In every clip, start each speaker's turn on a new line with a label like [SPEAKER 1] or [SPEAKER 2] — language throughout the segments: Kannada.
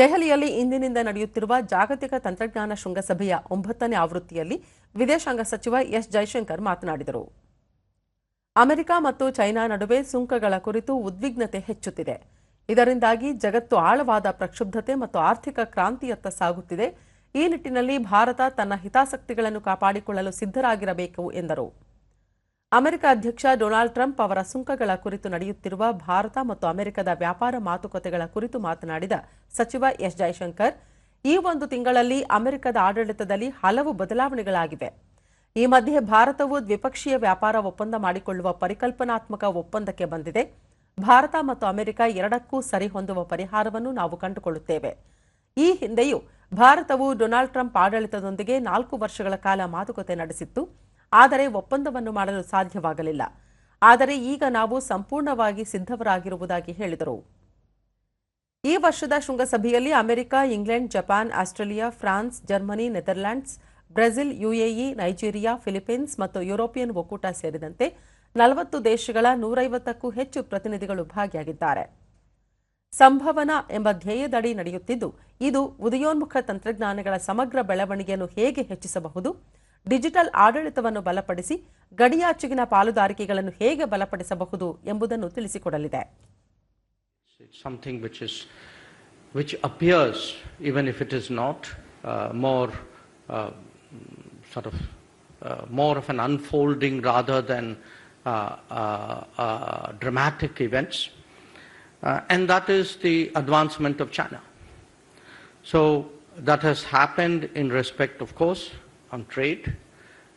[SPEAKER 1] ದೆಹಲಿಯಲ್ಲಿ ಇಂದಿನಿಂದ ನಡೆಯುತ್ತಿರುವ ಜಾಗತಿಕ ತಂತ್ರಜ್ಞಾನ ಶೃಂಗಸಭೆಯ ಒಂಬತ್ತನೇ ಆವೃತ್ತಿಯಲ್ಲಿ ವಿದೇಶಾಂಗ ಸಚಿವ ಎಸ್ ಜೈಶಂಕರ್ ಮಾತನಾಡಿದರು. ಅಮೆರಿಕ ಮತ್ತು ಚೈನಾ ನಡುವೆ ಸುಂಕಗಳ ಕುರಿತು ಉದ್ವಿಗ್ನತೆ ಹೆಚ್ಚುತ್ತಿದೆ. ಇದರಿಂದಾಗಿ ಜಗತ್ತು ಆಳವಾದ ಪ್ರಕ್ಷುಬ್ಧತೆ ಮತ್ತು ಆರ್ಥಿಕ ಕ್ರಾಂತಿಯತ್ತ ಸಾಗುತ್ತಿದೆ. ಈ ನಿಟ್ಟಿನಲ್ಲಿ ಭಾರತ ತನ್ನ ಹಿತಾಸಕ್ತಿಗಳನ್ನು ಕಾಪಾಡಿಕೊಳ್ಳಲು ಸಿದ್ಧರಾಗಿರಬೇಕು ಎಂದರು. ಅಮೆರಿಕ ಅಧ್ಯಕ್ಷ ಡೊನಾಲ್ಡ್ ಟ್ರಂಪ್ ಅವರ ಸುಂಕಗಳ ಕುರಿತು ನಡೆಯುತ್ತಿರುವ ಭಾರತ ಮತ್ತು ಅಮೆರಿಕದ ವ್ಯಾಪಾರ ಮಾತುಕತೆಗಳ ಕುರಿತು ಮಾತನಾಡಿದ ಸಚಿವ ಎಸ್ ಜೈಶಂಕರ್, ಈ ಒಂದು ತಿಂಗಳಲ್ಲಿ ಅಮೆರಿಕದ ಆಡಳಿತದಲ್ಲಿ ಹಲವು ಬದಲಾವಣೆಗಳಾಗಿವೆ. ಈ ಮಧ್ಯೆ ಭಾರತವು ದ್ವಿಪಕ್ಷೀಯ ವ್ಯಾಪಾರ ಒಪ್ಪಂದ ಮಾಡಿಕೊಳ್ಳುವ ಪರಿಕಲ್ಪನಾತ್ಮಕ ಒಪ್ಪಂದಕ್ಕೆ ಬಂದಿದೆ. ಭಾರತ ಮತ್ತು ಅಮೆರಿಕ ಎರಡಕ್ಕೂ ಸರಿಹೊಂದುವ ಪರಿಹಾರವನ್ನು ನಾವು ಕಂಡುಕೊಳ್ಳುತ್ತೇವೆ. ಈ ಹಿಂದೆಯೂ ಭಾರತವು ಡೊನಾಲ್ಡ್ ಟ್ರಂಪ್ ಆಡಳಿತದೊಂದಿಗೆ ನಾಲ್ಕು ವರ್ಷಗಳ ಕಾಲ ಮಾತುಕತೆ ನಡೆಸಿತ್ತು. ಆದರೆ ಒಪ್ಪಂದವನ್ನು ಮಾಡಲು ಸಾಧ್ಯವಾಗಲಿಲ್ಲ. ಆದರೆ ಈಗ ನಾವು ಸಂಪೂರ್ಣವಾಗಿ ಸಿದ್ಧವರಾಗಿರುವುದಾಗಿ ಹೇಳಿದರು. ಈ ವರ್ಷದ ಶೃಂಗಸಭೆಯಲ್ಲಿ America, England, Japan, Australia, France, Germany, Netherlands, Brazil, UAE, Nigeria, Philippines ಮತ್ತು ಯುರೋಪಿಯನ್ ಒಕ್ಕೂಟ ಸೇರಿದಂತೆ ನಲವತ್ತು ದೇಶಗಳ ನೂರೈವತ್ತಕ್ಕೂ ಹೆಚ್ಚು ಪ್ರತಿನಿಧಿಗಳು ಭಾಗಿಯಾಗಿದ್ದಾರೆ. ಸಂಭವನ ಎಂಬ ಧ್ಯೇಯದಡಿ ನಡೆಯುತ್ತಿದ್ದು, ಇದು ಉದಯೋನ್ಮುಖ ತಂತ್ರಜ್ಞಾನಗಳ ಸಮಗ್ರ ಬೆಳವಣಿಗೆಯನ್ನು ಹೇಗೆ ಹೆಚ್ಚಿಸಬಹುದು? ಡಿಜಿಟಲ್ ಆಡಳಿತವನ್ನು ಬಲಪಡಿಸಿ ಗಡಿಯಾಚೆಗಿನ ಪಾಲುದಾರಿಕೆಗಳನ್ನು ಹೇಗೆ ಬಲಪಡಿಸಬಹುದು ಎಂಬುದನ್ನು ತಿಳಿಸಿಕೊಡಲಿದೆ
[SPEAKER 2] uh, uh, uh, more of an unfolding rather than uh, uh, uh, dramatic events, uh, and that is the advancement of China. So that has happened in respect, of course, on trade.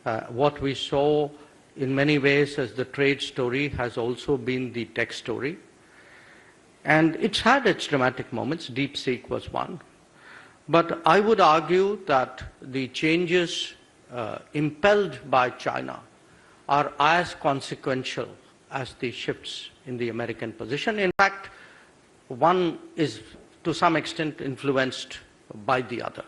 [SPEAKER 2] Uh, what we saw in many ways as the trade story has also been the tech story. And it's had its dramatic moments. DeepSeek was one. But I would argue that the changes uh, impelled by China are as consequential as the shifts in the American position. In fact, one is to some extent influenced by the other.